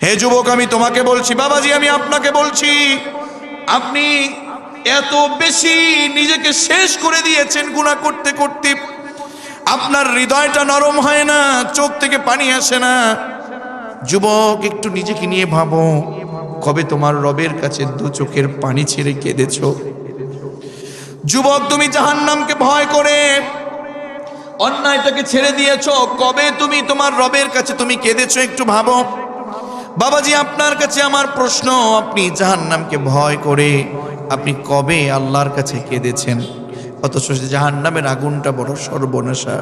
হে যুবক, আমি তোমাকে বলছি, বাবাজি, আমি আপনাকে বলছি, আপনি এত বেশি নিজেকে শেষ করে দিয়েছেন গুণা করতে করতে। আপনার হৃদয়টা নরম হয় না, চোখ থেকে পানি আসে না। যুবক, একটু নিজেকে নিয়ে ভাবো, কবে তোমার রবের কাছে দু চোখের পানি ছেড়ে কেঁদেছো? যুবক, তুমি জাহান্নামকে ভয় করে, অন্যায়টাকে ছেড়ে দিয়েছ, কবে তুমি তোমার রবের কাছে তুমি কেঁদেছ একটু ভাবো? বাবাজি আপনার কাছে আমার প্রশ্ন আপনি জাহান্নামকে ভয় করে আপনি কবে আল্লাহর কাছে কেঁদেছেন অথচ জাহান্নামের আগুনটা বড় সর্বনাশা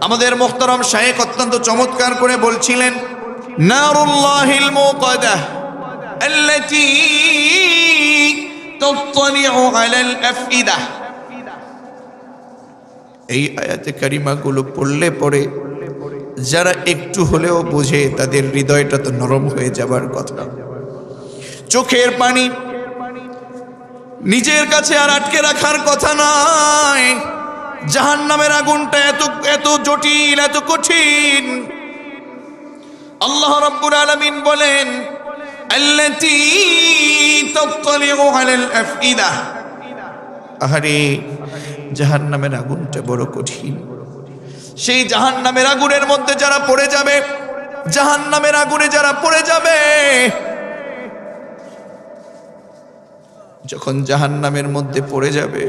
আমাদের মোখতারম শায়েক অত্যন্ত চমৎকার করে বলছিলেন নারুল্লাহিল মুকাদাহ التي تطلع على الأفئدة এই আয়াতে কারিমাগুলো পড়লে পরে যারা একটু হলেও বোঝে তাদের হৃদয়টা তো নরম হয়ে যাবার কথা। চোখের পানি নিজের কাছে আর আটকে রাখার কথা নয়। জাহান নামের আগুনটা এত এত জটিল, এত কঠিন। আল্লাহ রব্বুর আলমিন বলেন আহারে জাহান নামের আগুনটা বড় কঠিন। সেই জাহান নামের আগুনের মধ্যে যারা পড়ে যাবে জাহান নামের আগুনে যারা পড়ে যাবে, যখন জাহান নামের মধ্যে পড়ে যাবে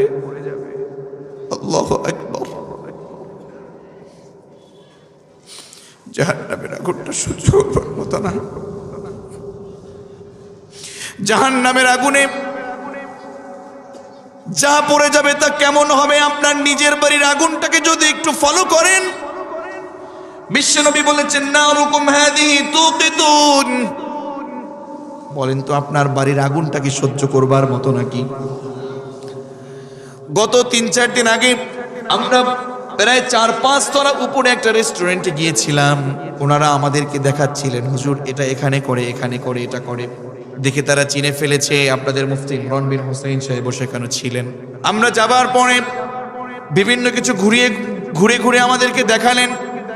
জাহান নামের আগুনটা সহ্য করবার মতো না। জাহান নামের আগুনে যা পড়ে যাবে তা কেমন হবে? আপনার নিজের বাড়ির আগুনটাকে যদি একটু ফলো করেন। বিশ্বনবী বলেছেন না ওরকম বলেন তো, আপনার বাড়ির আগুনটা কি সহ্য করবার মতো নাকি? গত তিন চার দিন আগে আমরা প্রায় চার পাঁচ তলা উপরে একটা রেস্টুরেন্টে গিয়েছিলাম। ওনারা আমাদেরকে দেখাচ্ছিলেন, হুজুর, এটা এখানে করে এখানে করে, এটা করে। দেখে তারা চিনে ফেলেছে, আপনাদের মুফতি রণবীর হোসেন সাহেব সেখানে ছিলেন। আমরা যাবার পরে বিভিন্ন কিছু ঘুরিয়ে, ঘুরে ঘুরে আমাদেরকে দেখালেন,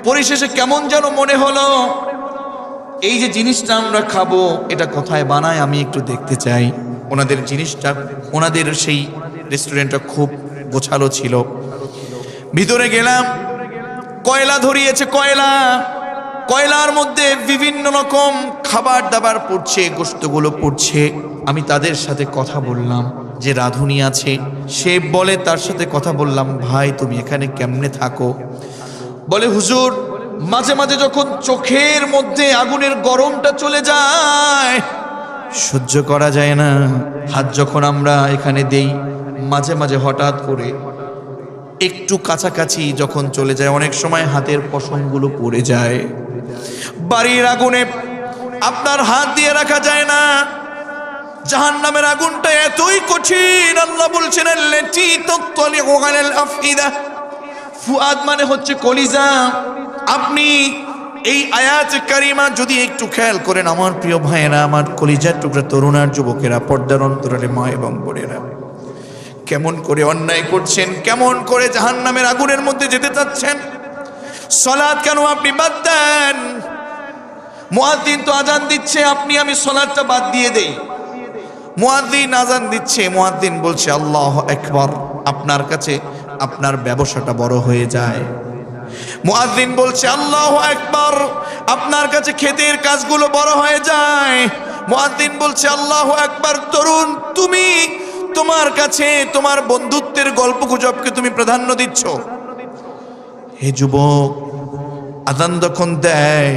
পরিশেষে কেমন যেন মনে হলো, এই যে জিনিসটা আমরা খাব, এটা কোথায় বানায় আমি একটু দেখতে চাই। ওনাদের জিনিসটা, ওনাদের সেই রেস্টুরেন্টটা খুব গোছালো ছিল। ভিতরে গেলাম, কয়লা ধরিয়েছে, কয়লা। কয়লার মধ্যে বিভিন্ন রকম খাবার দাবার পড়ছে গোস্তগুলো পড়ছে। আমি তাদের সাথে কথা বললাম যে রাধুনি আছে। সে বলে, তার সাথে কথা বললাম, ভাই, তুমি এখানে কেমনে থাকো? বলে, হুজুর, মাঝে মাঝে যখন চোখের মধ্যে আগুনের গরমটা চলে যায়, সহ্য করা যায় না। হাত যখন আমরা এখানে দেই, মাঝে মাঝে হঠাৎ করে একটু কাছাকাছি যখন চলে যায়, অনেক সময় হাতের পশমগুলো পড়ে যায়। বাড়ির আগুনে আপনার হাত দিয়ে রাখা যায় না। জাহান নামের আগুনটা এতই কঠিন, আল্লাহ বলছেন ফুয়াদ মানে হচ্ছে কলিজা। আপনি এই আয়াত কারিমা যদি একটু খেয়াল করেন, আমার প্রিয় ভাইয়েরা, আমার কলিজার টুকরা তরুণার যুবকেরা, পর্দার অন্তরালে মা এবং বোনেরা। কেমন করে অন্যায় করছেন? কেমন করে জাহান নামের আগুনের মধ্যে যেতে চাচ্ছেন? সলাদ কেন আপনি বাদ দেন? মুয়াদ্দিন তো আজান দিচ্ছে, আপনি, আমি সলাদটা বাদ দিয়ে দেই। মুয়াদ্দিন আজান দিচ্ছে মুয়াদ্দিন বলছে, আল্লাহ একবার আপনার কাছে আপনার ব্যবসাটা বড় হয়ে যায়। মুয়াদ্দিন বলছে, আল্লাহ একবার আপনার কাছে ক্ষেতের কাজগুলো বড় হয়ে যায়। মুয়াদ্দিন বলছে, আল্লাহ একবার তরুণ, তুমি তোমার কাছে তোমার বন্ধুত্বের গল্প গুজবকে তুমি প্রাধান্য দিচ্ছ। হে যুবক, আদান যখন দেয়,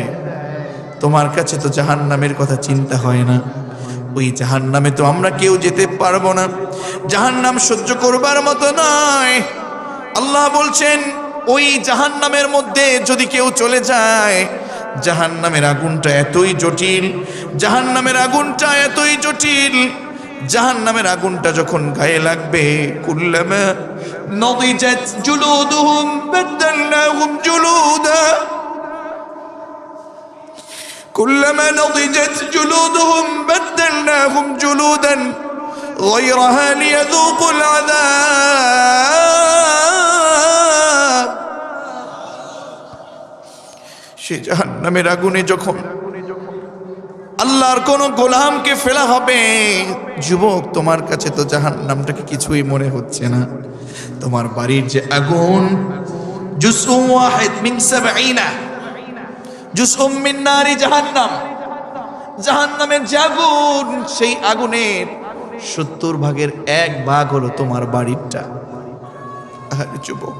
তোমার কাছে তো জাহান নামের কথা চিন্তা হয় না। ওই জাহান নামে তো আমরা কেউ যেতে পারব না। জাহান নাম সহ্য করবার মতো নয়। আল্লাহ বলছেন, ওই জাহান নামের মধ্যে যদি কেউ চলে যায় জাহান নামের আগুনটা এতই জটিল জাহান নামের আগুনটা এতই জটিল জাহান নামের আগুনটা যখন গায়ে লাগবে কুল্লামা নদিজাত জুলুদুহুম বাদদালনাহুম জুলুদা كلما نضجت جلودهم بدلناهم جلودا غيرها ليذوقوا العذاب সে জাহান্নামের আগুনে যখন আল্লাহর কোন গোলামকে ফেলা হবে। যুবক, তোমার কাছে তো জাহান নামটাকে কিছুই মনে হচ্ছে না। তোমার বাড়ির যে আগুন জাহান্নাম। জাহান্নামের যে সেই আগুনের সত্তর ভাগের এক ভাগ হলো তোমার বাড়িরটা। যুবক,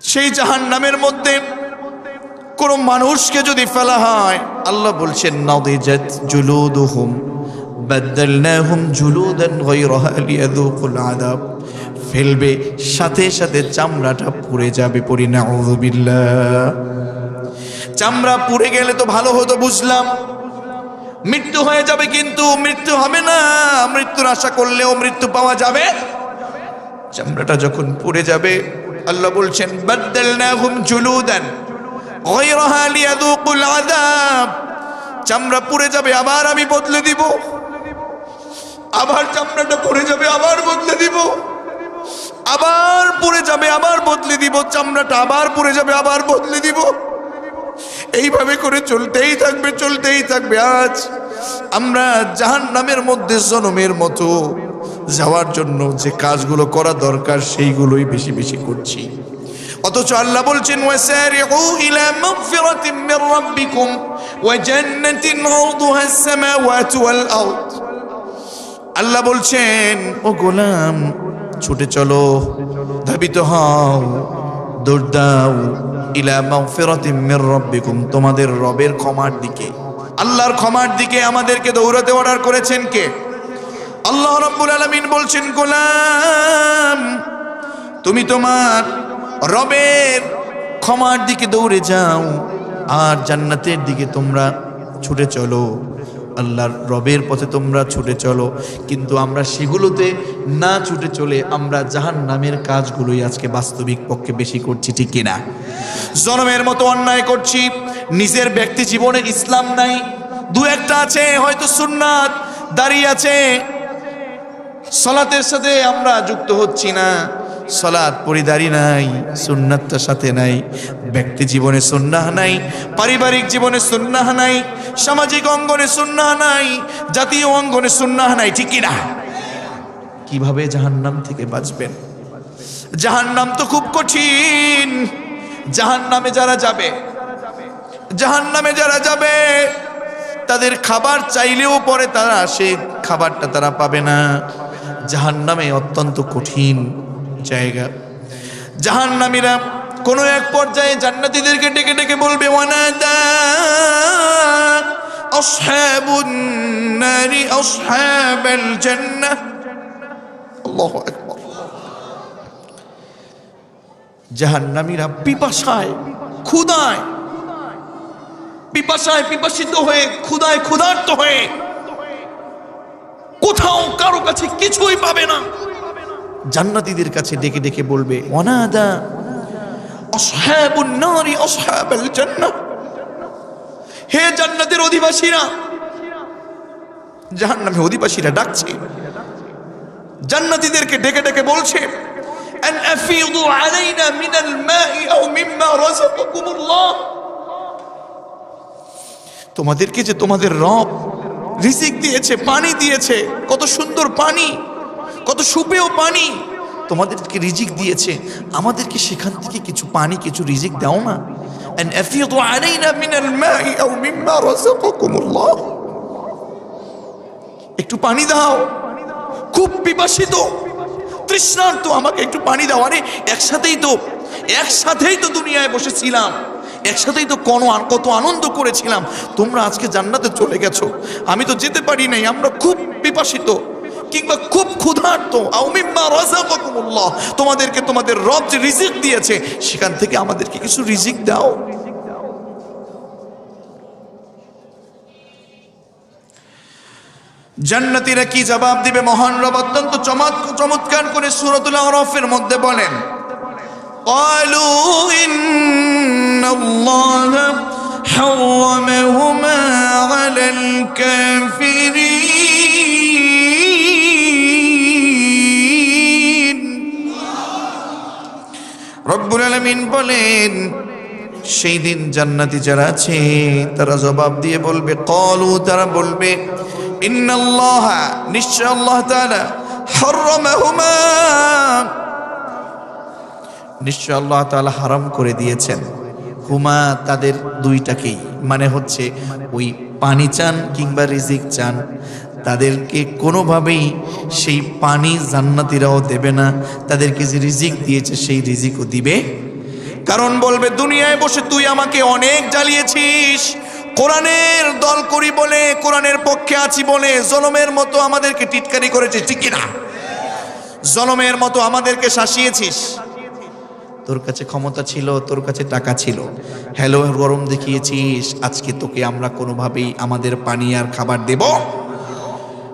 সেই জাহান্নামের মধ্যে কোন মানুষকে যদি ফেলা হয়, আল্লাহ বলছেন, নাদিজাত জুলুদুহুম, বাদদালনাহুম জুলুদান গায়রাহা লিয়াযুকুল আযাব। ফেলবে, সাথে সাথে চামড়াটা পুড়ে যাবে পরি নাউযুবিল্লাহ চামড়া পুড়ে গেলে তো ভালো হতো, বুঝলাম। মৃত্যু হয়ে যাবে কিন্তু মৃত্যু হবে না। মৃত্যুর আশা করলেও মৃত্যু পাওয়া যাবে। চামড়াটা যখন পুড়ে যাবে, আল্লাহ বলছেন, বাদদালনাহুম জুলুদান। চামড়া পুড়ে যাবে, আবার আমি বদলে দিব। আবার চামড়াটা পুড়ে যাবে, আবার বদলে দিব। আবার পুড়ে যাবে, আবার বদলে দিব। চামড়াটা আবার পুড়ে যাবে, আবার বদলে দিব। এইভাবে করে চলতেই থাকবে চলতেই থাকবে। আজ আমরা জাহান নামের মধ্যে জনমের মতো যাওয়ার জন্য যে কাজগুলো করা দরকার, সেইগুলোই বেশি বেশি করছি। অথচ আল্লাহ বলছেন আল্লাহ বলছেন, ও গোলাম, ছুটে চলো, ধাবিত হও, দৌড় দাও ইলা মাগফিরাতিন মির রাব্বিকুম, তোমাদের রবের ক্ষমার দিকে। আল্লাহর ক্ষমার দিকে আমাদেরকে দৌড়াতে অর্ডার করেছেন কে? আল্লাহ রাব্বুল আলামিন বলছেন, গোলাম, তুমি তোমার রবের ক্ষমার দিকে দৌড়ে যাও, আর জান্নাতের দিকে তোমরা ছুটে চলো। আল্লাহর রবের পথে তোমরা ছুটে চলো, কিন্তু আমরা সেগুলোতে না ছুটে চলে আমরা জাহান নামের কাজগুলোই আজকে বাস্তবিক পক্ষে বেশি করছি, ঠিক কিনা? জনমের মতো অন্যায় করছি, নিজের ব্যক্তি জীবনে ইসলাম নাই, দু একটা আছে হয়তো সুন্নাত, দাঁড়িয়ে আছে, সলাতের সাথে আমরা যুক্ত হচ্ছি না। সলাৎ পরিদারি নাই সুন্নাতটার সাথে নাই, ব্যক্তি জীবনে সুন্নাহ নাই, পারিবারিক জীবনে সুন্নাহ নাই, সামাজিক অঙ্গনে সুন্নাহ নাই, জাতীয় অঙ্গনে সুন্নাহ নাই, ঠিক না? কীভাবে জাহান্নাম থেকে বাঁচবেন? জাহান্নাম তো খুব কঠিন। জাহান্নামে যারা যাবে, জাহান্নামে যারা যাবে, তাদের খাবার চাইলেও পরে তারা সেই খাবারটা তারা পাবে না। জাহান্নামে অত্যন্ত কঠিন। জায়গা। জাহান্নামীরা কোনো এক পর্যায়ে জান্নাতীদেরকে ডেকে ডেকে বলবে, ওয়ানাদা আসহাবুন পিপাসায়, ক্ষুধায়, পিপাসায় পিপাসিত হয়ে, ক্ষুধায় ক্ষুধার্ত হয়ে কোথাও কারও কাছে কিছুই পাবে না। জান্নাতিদের কাছে ডেকে ডেকে বলবে অনাদা অসহাবুন্নারি অসহাবাল জান্নাত হে জান্নাতের অধিবাসীরা জাহান নামে অধিবাসীরা ডাকছে। জান্নাতিদেরকে ডেকে ডেকে বলছে তোমাদেরকে যে তোমাদের রব রিসিক দিয়েছে, পানি দিয়েছে, কত সুন্দর পানি। কত সুপেয় পানি। তোমাদেরকে রিজিক দিয়েছে। আমাদেরকে সেখান থেকে কিছু পানি, কিছু রিজিক দাও না। একটু পানি দাও। খুব বিপাসিত তৃষ্ণান্ত, আমাকে একটু পানি দাও। আরে, একসাথেই তো একসাথেই তো দুনিয়ায় বসেছিলাম। একসাথেই তো কোনো কত আনন্দ করেছিলাম। তোমরা আজকে জান্নাতে চলে গেছো। আমি তো যেতে পারি নাই, আমরা খুব বিপাসিত কিংবা খুব ক্ষুধার্ত আউমিম্মা রাযাকাকুমুল্লাহ তোমাদেরকে তোমাদের রব যে রিজিক দিয়েছে সেখান থেকে আমাদেরকে কিছু রিজিক দাও জান্নাতীরা কি জবাব দিবে মহান রব অত্যন্ত চমৎ- চমৎকার করে সূরাতুল আরাফের মধ্যে বলেন قالوا إن الله حرمهما على الكافرين রব্বুল আলামিন বলেন, সেই দিন জান্নাতি যারা আছে, তারা জবাব দিয়ে বলবে, কলু, তারা বলবে, ইন্নাল্লাহ, নিশ্চয় আল্লাহ তাআলা হাররামাহুমা নিশ্চয় আল্লাহ তাআলা হারাম করে দিয়েছেন। হুমা তাদের দুইটাকেই মানে হচ্ছে ওই পানি চান কিংবা রিজিক চান। তাদেরকে কোনোভাবেই সেই পানি জান্নাতিরাও দেবে না। তাদেরকে যে রিজিক দিয়েছে, সেই রিজিকও দিবে। কারণ বলবে, দুনিয়ায় বসে তুই আমাকে অনেক জ্বালিয়েছিস। কোরআনের দল করি বলে, কোরআনের পক্ষে আছি বলে জলমের মতো আমাদেরকে টিটকারি করেছিস, ঠিক কিনা? জলমের মতো আমাদেরকে শাসিয়েছিস। তোর কাছে ক্ষমতা ছিল, তোর কাছে টাকা ছিল। হ্যালো, গরম দেখিয়েছিস, আজকে তোকে আমরা কোনোভাবেই আমাদের পানি আর খাবার দেব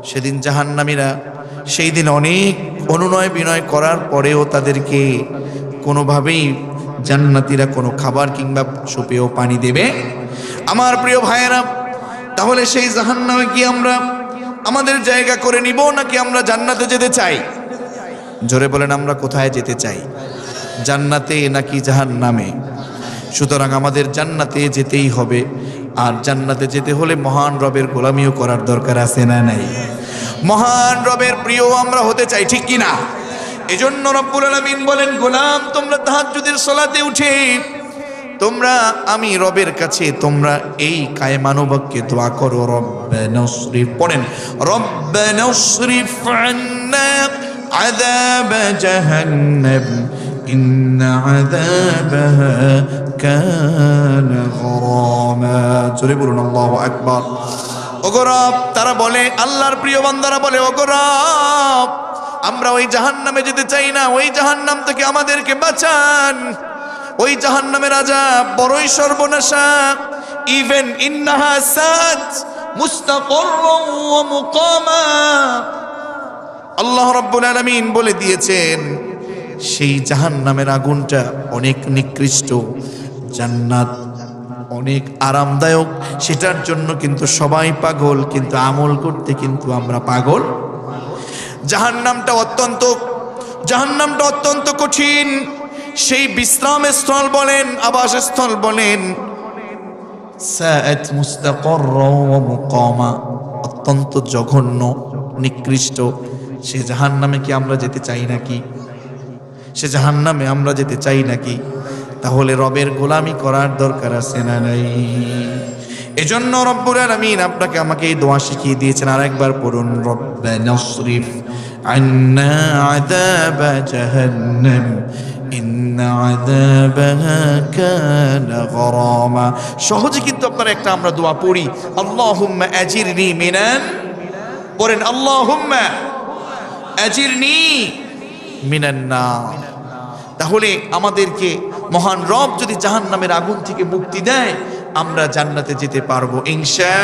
সেদিন জাহান্নামীরা সেই দিন অনেক অনুনয় বিনয় করার পরেও তাদেরকে কোনোভাবেই জান্নাতিরা কোনো খাবার কিংবা সুপেও পানি দেবে। আমার প্রিয় ভাইয়েরা, তাহলে সেই জাহান্নামে কি আমরা আমাদের জায়গা করে নিব নাকি আমরা জান্নাতে যেতে চাই? জোরে বলেন, আমরা কোথায় যেতে চাই? জান্নাতে নাকি জাহান্নামে? সুতরাং আমাদের জান্নাতে যেতেই হবে। আর জান্নাতে যেতে হলে মহান রবের গোলামিও করার দরকার আছে না নাই? মহান রবের প্রিয় আমরা হতে চাই, ঠিক কিনা এজন্য রব্বুল আলমিন বলেন, গোলাম, তোমরা তাহাজুদের সলাতে উঠে, তোমরা, আমি রবের কাছে তোমরা এই কায়মানবাক্যে দোয়া করো রব্বানসরিফ পড়েন রব্বানসরিফ আন্না আযাব জাহান্নাম, ইন্না আযাবাহা كان غراما জোরে বলুন আল্লাহু আকবার ওগরব তারা বলে আল্লাহর প্রিয় বান্দারা বলে ওগরব আমরা ওই জাহান্নামে যেতে চাই না ওই জাহান্নাম থেকে আমাদেরকে বাঁচান ওই জাহান্নামের রাজা বড়ই সর্বনাশা ইভেন ইন্নাহা সাত মুস্তাকর ওয়া মুকামা আল্লাহ রাব্বুল আলামিন বলে দিয়েছেন সেই জাহান্নামের আগুনটা অনেক নিকৃষ্ট জান্নাত। অনেক আরামদায়ক। সেটার জন্য কিন্তু সবাই পাগল, কিন্তু আমল করতে কিন্তু আমরা পাগল। জাহান্নামটা অত্যন্ত জাহান্নামটা অত্যন্ত কঠিন। সেই বিশ্রাম স্থল বলেন, আবাসস্থল বলেন। অত্যন্ত জঘন্য, নিকৃষ্ট। সে জাহান্নামে কি আমরা যেতে চাই নাকি? সে জাহান্নামে আমরা যেতে চাই নাকি? তাহলে রবের গোলামি করার দরকার আছে না নাই? এজন্য রব্বুল আলামিন আপনাকে আমাকে এই দোয়া শিখিয়ে দিয়েছেন, আরেকবার পড়ুন রব্বানা শরীফ আন্না আযাব জাহান্নাম সহজে কিন্তু আপনারা একটা আমরা দোয়া পড়ি আল্লাহ আল্লাহুম্মা আজিরনি মিনান। পড়েন, আল্লাহুম্মা আজিরনি মিনান নার তাহলে আমাদেরকে মহান রব যদি জাহান নামের আগুন থেকে মুক্তি দেয় আমরা জান্নাতে যেতে পারব ইনশা